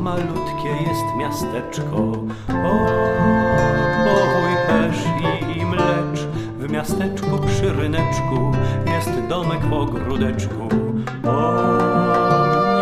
malutkie jest miasteczko. O, powój pesz i mlecz. W miasteczku przy ryneczku jest domek w ogródeczku. O,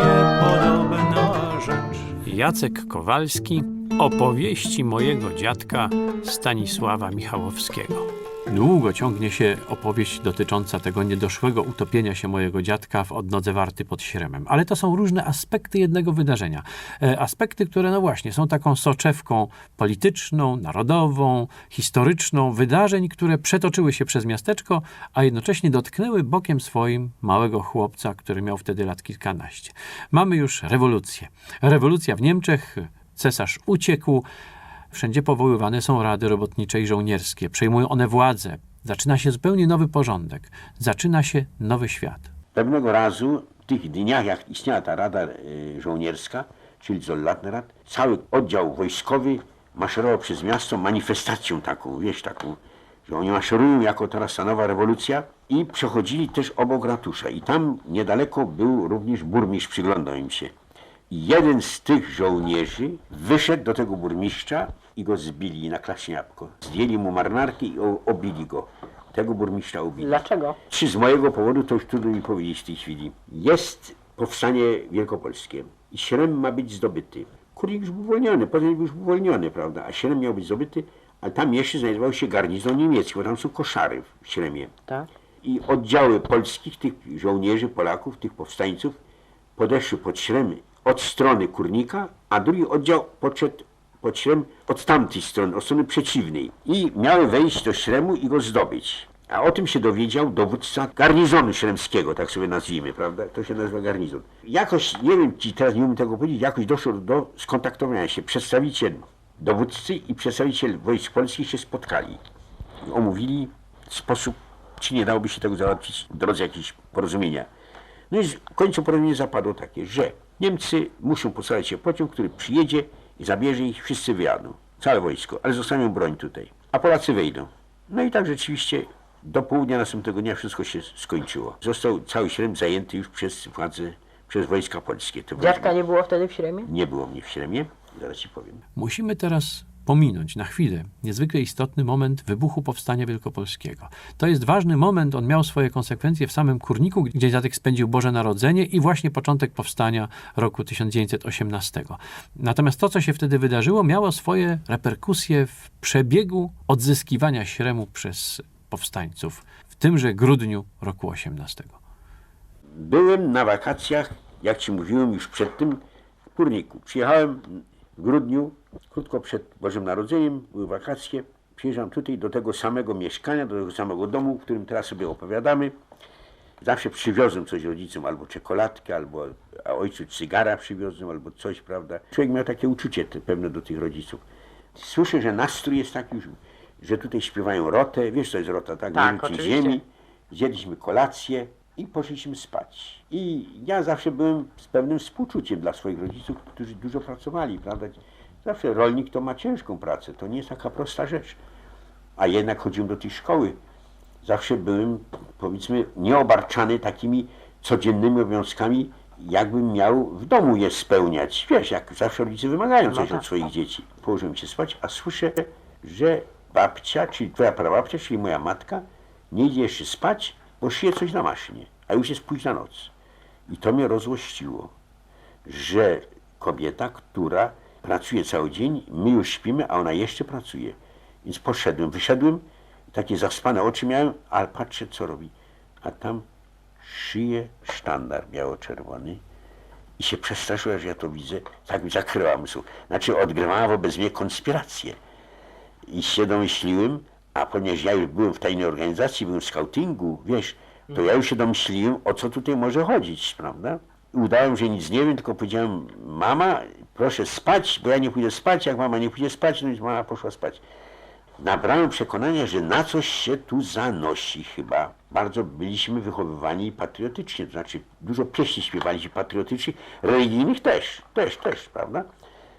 niepodobna rzecz. Jacek Kowalski, opowieści mojego dziadka Stanisława Michałowskiego. Długo ciągnie się opowieść dotycząca tego niedoszłego utopienia się mojego dziadka w odnodze warty pod Śremem. Ale to są różne aspekty jednego wydarzenia. E, aspekty, które no właśnie są taką soczewką polityczną, narodową, historyczną wydarzeń, które przetoczyły się przez miasteczko, a jednocześnie dotknęły bokiem swoim małego chłopca, który miał wtedy lat kilkanaście. Mamy już rewolucję. Rewolucja w Niemczech, cesarz uciekł, Wszędzie powoływane są rady robotnicze i żołnierskie. Przejmują one władzę. Zaczyna się zupełnie nowy porządek. Zaczyna się nowy świat. Pewnego razu, w tych dniach, jak istniała ta Rada e, Żołnierska, czyli Zollatnerat, cały oddział wojskowy maszerował przez miasto manifestacją taką, wiesz, taką, że oni maszerują jako teraz ta nowa rewolucja i przechodzili też obok ratusza. I tam niedaleko był również burmistrz, przyglądał im się. Jeden z tych żołnierzy wyszedł do tego burmistrza i go zbili na klaśniapko. Zdjęli mu marynarkę i obili go. Tego burmistrza ubili. Dlaczego? Czy z mojego powodu, to już trudno mi powiedzieć w tej chwili. Jest powstanie wielkopolskie i Śrem ma być zdobyty. Kurnik już był uwolniony, potem był już uwolniony, prawda, a Śrem miał być zdobyty, a tam jeszcze znajdował się garnizon niemiecki, bo tam są koszary w Śremie. Tak. I oddziały polskich, tych żołnierzy, Polaków, tych powstańców podeszły pod Śrem od strony Kurnika, a drugi oddział podszedł pod Śrem od tamtej strony, od strony przeciwnej. I miały wejść do Śremu i go zdobyć. A o tym się dowiedział dowódca garnizonu śremskiego, tak sobie nazwijmy, prawda? To się nazywa garnizon. Jakoś, nie wiem ci teraz nie umiem tego powiedzieć, jakoś doszło do skontaktowania się. Przedstawiciel dowódcy i przedstawiciel wojsk polskich się spotkali. Omówili sposób, czy nie dałoby się tego załatwić w drodze jakiegoś porozumienia. No i w końcu porozumienie zapadło takie, że Niemcy muszą posłać się pociąg, który przyjedzie i zabierze ich, wszyscy wyjadą. Całe wojsko, ale zostawią broń tutaj. A Polacy wejdą. No i tak rzeczywiście do południa następnego dnia wszystko się skończyło. Został cały Śrem zajęty już przez władze, przez wojska polskie. To Dziadka nie było wtedy w Śremie? nie było mnie w Śremie, zaraz ci powiem. Musimy teraz pominąć na chwilę niezwykle istotny moment wybuchu Powstania Wielkopolskiego. To jest ważny moment, on miał swoje konsekwencje w samym Kurniku, gdzie dziadek spędził Boże Narodzenie i właśnie początek powstania roku 1918. Natomiast to, co się wtedy wydarzyło, miało swoje reperkusje w przebiegu odzyskiwania Śremu przez powstańców w tymże grudniu roku 18. Byłem na wakacjach, jak ci mówiłem już przed tym, w Kurniku. Przyjechałem w grudniu, krótko przed Bożym Narodzeniem, były wakacje. Przyjeżdżam tutaj do tego samego mieszkania, do tego samego domu, w którym teraz sobie opowiadamy. Zawsze przywiozłem coś rodzicom, albo czekoladkę, albo a ojcu cygara przywiozłem, albo coś, prawda. Człowiek miał takie uczucie te, pewne do tych rodziców. Słyszę, że nastrój jest taki już, że tutaj śpiewają rotę. Wiesz, co jest rota, tak? Tak, ziemi. Zjedliśmy kolację i poszliśmy spać. I ja zawsze byłem z pewnym współczuciem dla swoich rodziców, którzy dużo pracowali, prawda? Zawsze rolnik to ma ciężką pracę, to nie jest taka prosta rzecz. A jednak chodziłem do tej szkoły. Zawsze byłem, powiedzmy, nieobarczany takimi codziennymi obowiązkami, jakbym miał w domu je spełniać. Wiesz, jak zawsze rodzice wymagają coś od swoich dzieci. Położyłem się spać, a słyszę, że babcia, czyli twoja prababcia, czyli moja matka, nie idzie jeszcze spać, bo szyje coś na maszynie, a już jest późna noc. I to mnie rozłościło, że kobieta, która pracuje cały dzień, my już śpimy, a ona jeszcze pracuje. Więc poszedłem, wyszedłem, takie zaspane oczy miałem, ale patrzę, co robi. A tam szyje sztandar biało-czerwony i się przestraszyła, że ja to widzę. Tak mi zakryła umysł. Znaczy odgrywała wobec mnie konspirację. I się domyśliłem, a ponieważ ja już byłem w tajnej organizacji, byłem w scoutingu, wiesz, to ja już się domyśliłem, o co tutaj może chodzić, prawda? Udałem, że nic nie wiem, tylko powiedziałem, mama, proszę spać, bo ja nie pójdę spać, jak mama nie pójdzie spać, no więc mama poszła spać. Nabrałem przekonania, że na coś się tu zanosi chyba. Bardzo byliśmy wychowywani patriotycznie, to znaczy dużo pieśni śpiewaliśmy patriotycznych, religijnych też, też, też, prawda?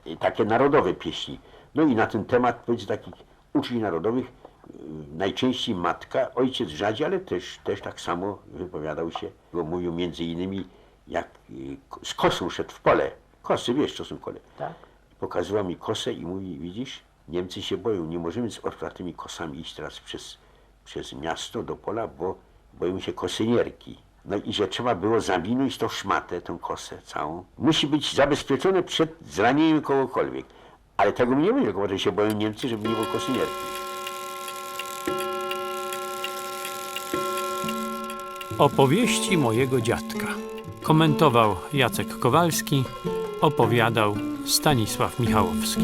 I takie narodowe pieśni. No i na ten temat, powiedzmy, takich uczuć narodowych, najczęściej matka, ojciec rzadziej, ale też, też tak samo wypowiadał się, bo mówił między innymi, jak yy, z kosą szedł w pole, Kosy, wiesz, co są kole. Tak. Pokazywał mi kosę i mówi, widzisz, Niemcy się boją, nie możemy z otwartymi kosami iść teraz przez, przez miasto do pola, bo boją się kosynierki. No i że trzeba było zawinąć tą szmatę, tą kosę całą. Musi być zabezpieczone przed zranieniem kogokolwiek. Ale tego mi nie będzie, bo się boją Niemcy, żeby nie było kosynierki. Opowieści mojego dziadka. Komentował Jacek Kowalski, opowiadał Stanisław Michałowski.